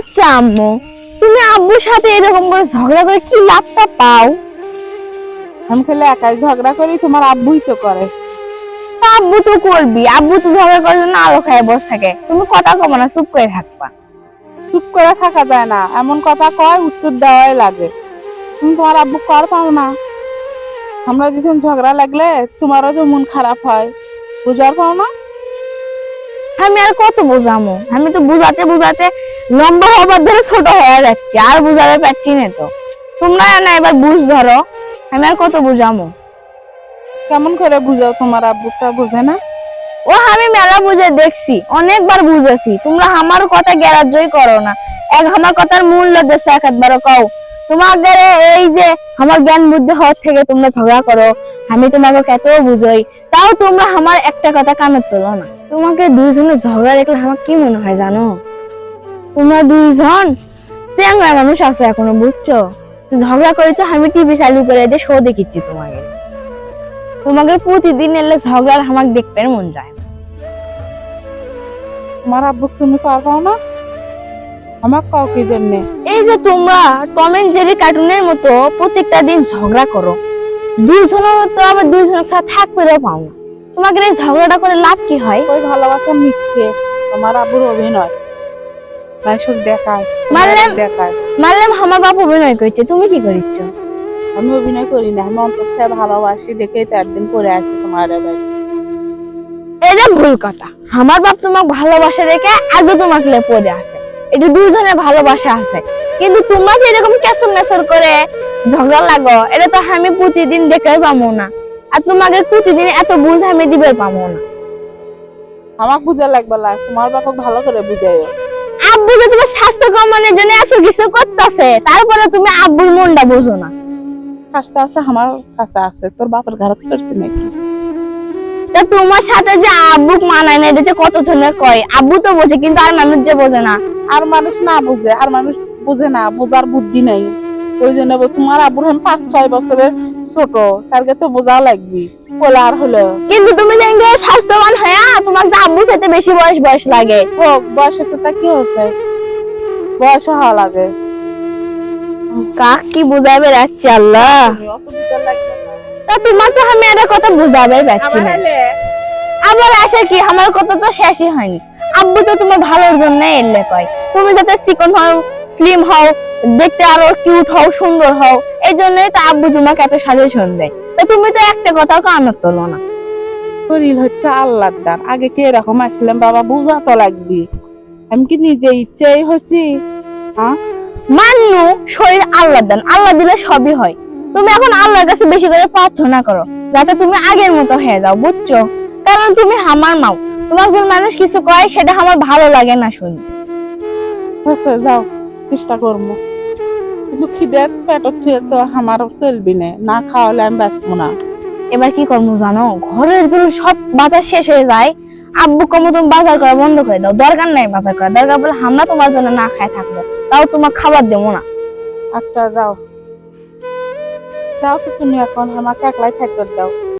আচ্ছা আম্মু তুমি আব্বুর সাথে এরকম করে ঝগড়া করে কি লাভটা পাও? আমি খেলে একাই ঝগড়া করি তোমার আব্বুই তো করে। আব্বু তো করবি আব্বু তো ঝগড়া করার জন্য আলো খায় বসে থাকে। তুমি কথা কমো না চুপ করে থাকবা। চুপ করে থাকা যায় না এমন কথা কয় উত্তর দেওয়াই লাগে। তুমি তোমার আব্বু কর পাও না। আমরা যখন ঝগড়া লাগলে তোমারও যে মন খারাপ হয় বুঝার পাও না? আমি আর কত বোঝামো? আমি তো বুঝাতে বুঝাতে লম্বা হবার ধরে ছোট হয়ে যাচ্ছে আর বুঝাতে পারছি না তো। তোমরা না এবার বুঝ ধরো আমি আর কত বুঝামো? কেমন করে বুঝাও তোমার আব্বুটা বুঝে না? ও আমি মেলা বুঝে দেখছি অনেকবার বুঝেছি। তোমরা আমার কথা গ্যারাজ্যই করো না। এক আমার কথার মূল্য দেশে এক একবারও কও। তোমাদের এই যে আমার জ্ঞান বুদ্ধি হওয়ার থেকে তোমরা ঝগড়া করো আমি তোমাকে কত বুঝই। তাও তোমরা আমার একটা কথা কানে তোলো না। তোমাকে দুইজনের ঝগড়া দেখলে আমার কি মনে হয় জানো? তোমরা দুইজন চ্যাংরা মানুষ আছে এখনও বুঝছ? ঝগড়া করেছ আমি টিভি চালু করে দিয়ে শো দেখিচ্ছি তোমাকে। তোমাকে প্রতিদিন এলে ঝগড়ার আমাকে দেখতে মন যায় তোমার আব্বু তুমি কর পাও না? আমার কাউ কি জন্যে? এই যে তোমরা টম এন্ড জেরি কার্টুনের মতো প্রত্যেকটা দিন ঝগড়া করো। আবার সাথে পাও না। তোমাকে এই ঝগড়াটা করে লাভ কি হয়? ওই ভালোবাসা মিশছে। তোমার আব্বুর অভিনয়। দেখায়। মারলাম? দেখায়। মারলাম আমার বাপ অভিনয় করছে। তুমি কি করিচ্ছ? আমি অভিনয় করি না। আমি ভালোবাসি দেখে আছি তোমার এবার এটা ভুল কথা। আমার বাপ তোমাকে ভালোবাসা দেখে আজও তোমাকে পড়ে আছে। এটা দুইজনের ভালোবাসা আছে। কিন্তু তোমরা যে এরকম কেসর মেসর করে ঝগড়া লাগো এটা তো আমি প্রতিদিন দেখে পাবো না। আর তোমাকে প্রতিদিন এত বুঝ আমি দিবে পাবো না। আমাকে বুঝা লাগবে না তোমার বাপক ভালো করে বুঝাই। আব্বু যে তোমার স্বাস্থ্য কমানোর জন্য এত কিছু করতেছে তারপরে তুমি আব্বুর মনটা বুঝো না। আস্তে আস্তে আমার কাছে আছে তোর বাপের ঘর চড়ছে নাকি? তা তোমার সাথে যে আব্বু মানায় না এটা যে কত জনে কয়? আব্বু তো বোঝে কিন্তু আর মানুষ যে বোঝে না। আর মানুষ না বুঝে আর মানুষ বুঝে না বোঝার বুদ্ধি নাই। ওই জন্য তোমার আব্বুর পাঁচ ছয় বছরের ছোট তারকে তো বোঝা লাগবি বলে আর হলো। কিন্তু তুমি দেখবে স্বাস্থ্যবান হয়ে তোমার তো আব্বু সাথে বেশি বয়স বয়স লাগে। হোক বয়স হচ্ছে তা কি হয়েছে? বয়স হওয়া লাগে। কাক কি বুঝাবে যাচ্ছে আল্লাহ। তা তোমার তো আমি একটা কথা বুঝাবে পারছি না। আবার আসে কি? আমার কথা তো শেষই হয়নি। আব্বু তো তোমার ভালোর জন্য এলে কয়। তুমি যাতে চিকন হও স্লিম হও দেখতে আরও কিউট হও সুন্দর হও এই জন্যই তো আব্বু তোমাকে এত সাজেশন দেয়। তো তুমি তো একটা কথাও কানত তোলো না। শরীর হচ্ছে আল্লাহর দান আগে কি এরকম আসলাম বাবা বুঝা তো লাগবি। আমি কি নিজে ইচ্ছেই হচ্ছি? হ্যাঁ? মান্নু শরীর আল্লাহ দান আল্লাহ দিলে সবই হয়। তুমি এখন আল্লাহর কাছে বেশি করে প্রার্থনা করো যাতে তুমি আগের মতো হয়ে যাও বুঝছ? কারণ তুমি আমার মাও। তোমার মানুষ কিছু কয় সেটা আমার ভালো লাগে না শুনি। হচ্ছে যাও চেষ্টা করব। কিন্তু খিদে তো আমার চলবি না না খাওয়ালে আমি বাঁচবো না। এবার কি করব জানো? ঘরের জন্য সব বাজার শেষ হয়ে যায়। আব্বু কম তুমি বাজার করা বন্ধ করে দাও দরকার নাই বাজার করা। দরকার বলে আমরা তোমার জন্য না খায় থাকব তাও তোমার খাবার দেবো না। আচ্ছা যাও। যাও তো তুমি এখন আমাকে একলাই থাকতে দাও।